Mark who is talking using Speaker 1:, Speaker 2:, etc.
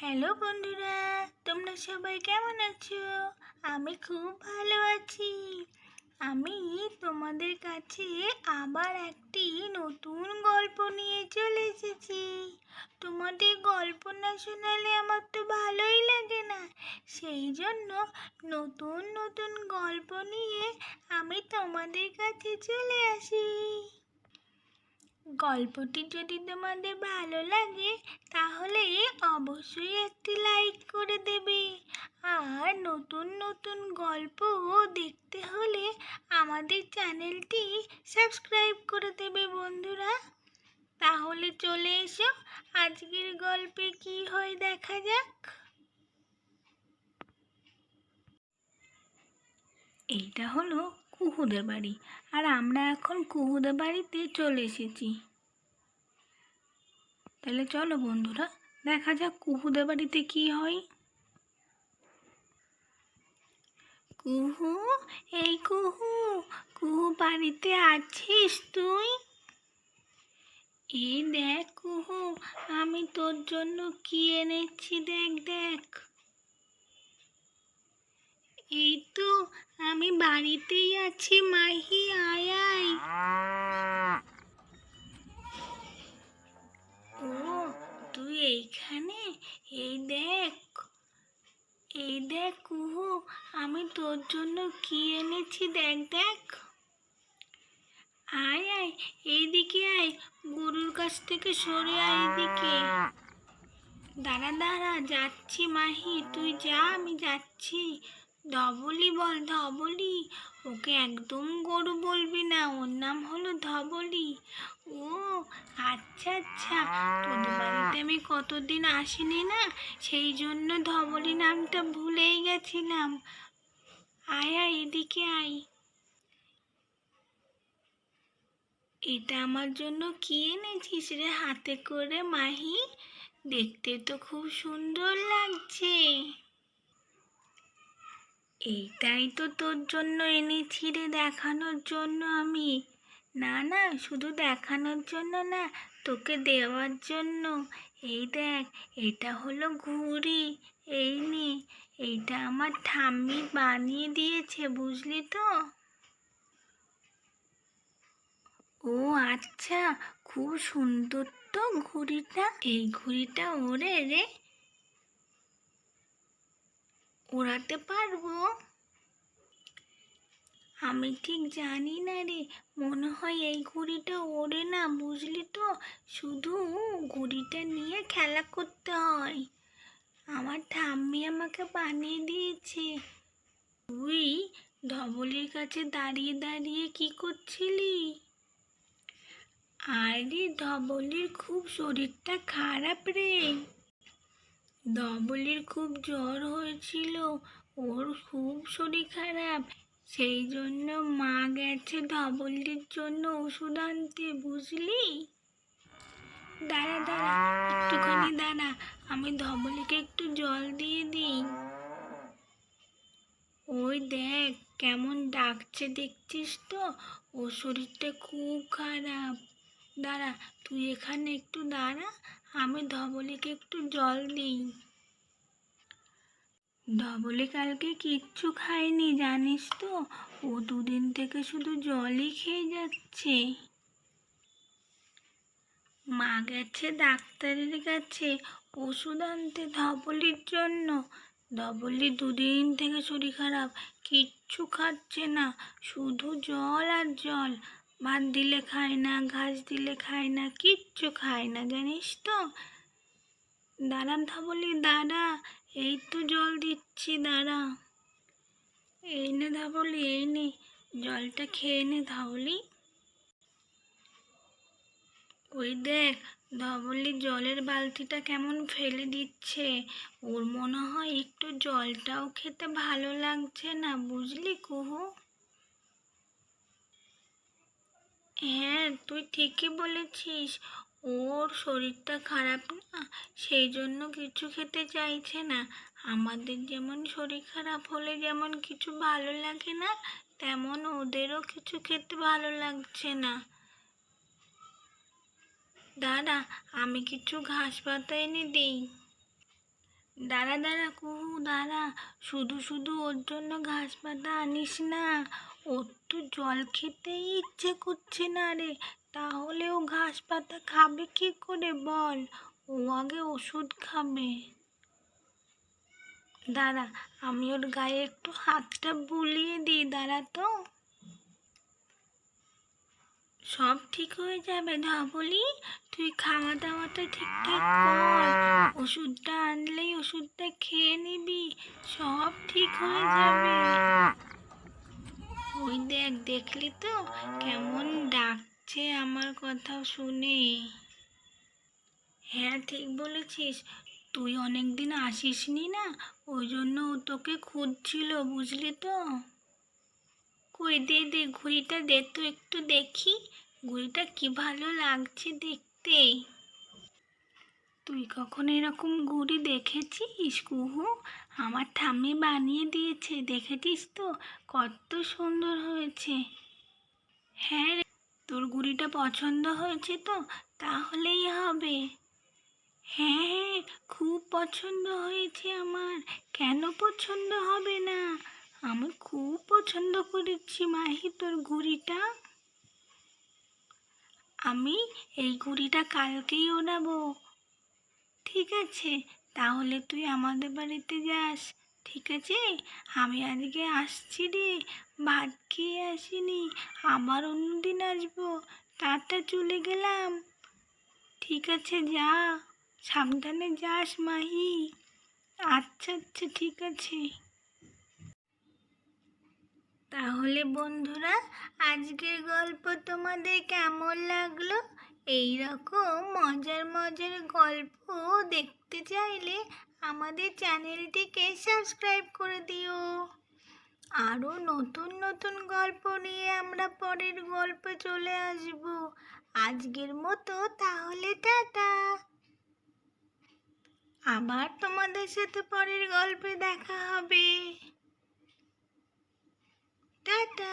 Speaker 1: Hello বন্ধুরা, তোমরা সবাই কেমন আছো? আমি খুব ভালো আছি। আমি তোমাদের কাছে আবার একটি নতুন গল্প নিয়ে চলে এসেছি। তোমাদের গল্প না শোনালে আমার তো ভালোই লাগে না। সেই জন্য নতুন নতুন গল্প নিয়ে আমি তোমাদের কাছে চলে আসি। গল্পটি যদি তোমাদের ভালো লাগে, তাহলে অবশ্যই একটি লাইক করে দেবে। আর নতুন নতুন গল্প দেখতে হলে আমাদের চ্যানেলটি সাবস্ক্রাইব করে দেবে বন্ধুরা। তাহলে চলে এসো, আজকের গল্পে কি হয় দেখা যাক। এইটা হলো কুহুদের বাড়ি। আর আমরা এখন কুহুদের বাড়িতে চলে এসেছি। তাহলে চলো বন্ধুরা, দেখা যাক কুহুদের বাড়িতে কি হয়। কুহু, এই কুহু কুহু বাড়িতে আছিস তুই? এই দেখ কুহু, আমি তোর জন্য কি এনেছি দেখ দেখ। এই তো, আমি বাড়িতেই আছি, মাহি, আয় আয়। ও, তুই এইখানে? এই দেখ এই দেখ কুহু, আমি তোর জন্য কি এনেছি দেখ দেখ। আয় আয়, এইদিকে আয়, গরুর কাছ থেকে সরে আয় এদিকে দাঁড়া দাঁড়া, যাচ্ছি মাহি, তুই যা, আমি যাচ্ছি। ধবলি বল, ধবলি। ওকে একদম গরু বলবি না, ওর নাম হলো ধবলি। ও আচ্ছা আচ্ছা। তোদের বাড়িতে আমি কতদিন আসিনি না? সেই জন্য ধবলি নামটা ভুলেই গেছিলাম। আয় আয়, এদিকে আয়। এটা আমার জন্য কি এনেছিস রে হাতে করে মাহি? দেখতে তো খুব সুন্দর লাগছে। এইটাই তো তোর জন্য এনেছি রে দেখানোর জন্য আমি। না না, শুধু দেখানোর জন্য না, তোকে দেওয়ার জন্য। এই দেখ, এটা হলো ঘুড়ি। এই নে, এইটা আমার ঠাম্মি বানিয়ে দিয়েছে, বুঝলি তো? ও আচ্ছা খুব সুন্দর তো ঘুড়িটা। এই ঘুড়িটা ওরে রে। ওড়াতে পারব? আমি ঠিক জানি না রে। মনে হয় এই ঘুড়িটা ওড়ে না, বুঝলি তো? শুধু ঘুড়িটা নিয়ে খেলা করতে হয়। আমার ঠাম্মি আমাকে বানিয়ে দিয়েছে। তুই ধবলের কাছে দাঁড়িয়ে দাঁড়িয়ে কি করছিলি? আরে, ধবলের খুব শরীরটা খারাপ রে। ধবলের খুব জ্বর হয়েছিল, ওর খুব শরীর খারাপ। সেই জন্য মা গেছে ধবলির জন্য ওষুধ আনতে, বুঝলি? দাঁড়া দাঁড়া, একটুখানি দাঁড়া, আমি ধবলিকে একটু জল দিয়ে দিই। ওই দেখ, কেমন ডাকছে, দেখছিস তো? ওর শরীরটা খুব খারাপ। দাঁড়া, তুই এখানে একটু দাঁড়া, আমি ধবলিকে একটু জল দিই। ধবলি কালকে কিচ্ছু খায়নি, জানিস তো? ও দুদিন থেকে শুধু জলই খেয়ে যাচ্ছে। মা গেছে ডাক্তারের কাছে ওষুধ আনতে ধবলির জন্য। ধবলি দুদিন থেকে শরীর খারাপ, কিচ্ছু খাচ্ছে না, শুধু জল আর জল। ভাত দিলে খায় না, ঘাস দিলে খায় না, কিচ্ছু খায় না, জানিস তো? দাঁড়া ধবলি দাঁড়া। এই তো জল দিচ্ছি, দাঁড়া। এই নে ধবলি এই নে। জলটা খেয়ে নে ধবলি ওই দেখ ধবলি জলের বালতিটা কেমন ফেলে দিচ্ছে। ওর মনে হয় একটু জলটাও খেতে ভালো লাগছে না, বুঝলি কুহু? হ্যাঁ তুই ঠিকই বলেছিস। ওর শরীরটা খারাপ না, সেই জন্য কিছু খেতে চাইছে না। আমাদের যেমন শরীর খারাপ হলে যেমন কিছু ভালো লাগে না, তেমন ওদেরও কিছু খেতে ভালো লাগছে না। দাদা আমি কিছু ঘাস পাতা এনে দিই। দাঁড়া দাঁড়া, কুহু, দাঁড়া। শুধু শুধু ওর জন্য ঘাস পাতা আনিস না। ওর তো জল খেতেই ইচ্ছে করছে না রে। তাহলে ও ঘাস পাতা খাবে কি করে বল? ও আগে ওষুধ খাবে। দাঁড়া, আমি ওর গায়ে একটু হাতটা বুলিয়ে দিই, দাঁড়া তো। সব ঠিক হয়ে যাবে ধবলি তুই খাওয়া দাওয়াটা ঠিকঠাক কর। ওষুধটা আনলেই ওষুধটা খেয়ে নিবি। সব ঠিক হয়ে যাবে। ওই দেখ, দেখলি তো? কেমন ডাকছে আমার কথা শুনে। হ্যাঁ ঠিক বলেছিস। তুই অনেক দিন আসিসনি না? ওই জন্য ও তোকে খুঁজছিল, বুঝলি তো? কই দে দে, ঘুড়িটা দে, তো একটু দেখি। ঘুড়িটা কি ভালো লাগছে দেখতে। তুই কখন এরকম ঘুড়ি দেখেছিস, কুহু? আমার ঠাম্মি বানিয়ে দিয়েছে, দেখেছিস তো? কত সুন্দর হয়েছে। হ্যাঁ রে, তোর ঘুড়িটা পছন্দ হয়েছে তো? তাহলেই হবে। হ্যাঁ হ্যাঁ খুব পছন্দ হয়েছে আমার। কেন পছন্দ হবে না? আমি খুব পছন্দ করেছি মাহি, তোর ঘুড়িটা আমি এই ঘুড়িটা কালকেই ওড়াবো ঠিক আছে, তাহলে তুই আমাদের বাড়িতে যাস। ঠিক আছে, আমি আজকে আসছি রে। ভাত খেয়ে আসিনি, আবার অন্যদিন আসব। টাটা চলে গেলাম। ঠিক আছে, যা। সাবধানে যাস মাহি। আচ্ছা আচ্ছা ঠিক আছে। তাহলে বন্ধুরা, আজকের গল্প তোমাদের কেমন লাগল? এই রকম মজার মজার গল্প দেখতে চাইলে আমাদের চ্যানেলটিকে সাবস্ক্রাইব করে দিও। আরও নতুন নতুন গল্প নিয়ে আমরা পরের গল্পে চলে আসব। আজকের মতো তাহলে টাটা। আবার তোমাদের সাথে পরের গল্পে দেখা হবে। টাটা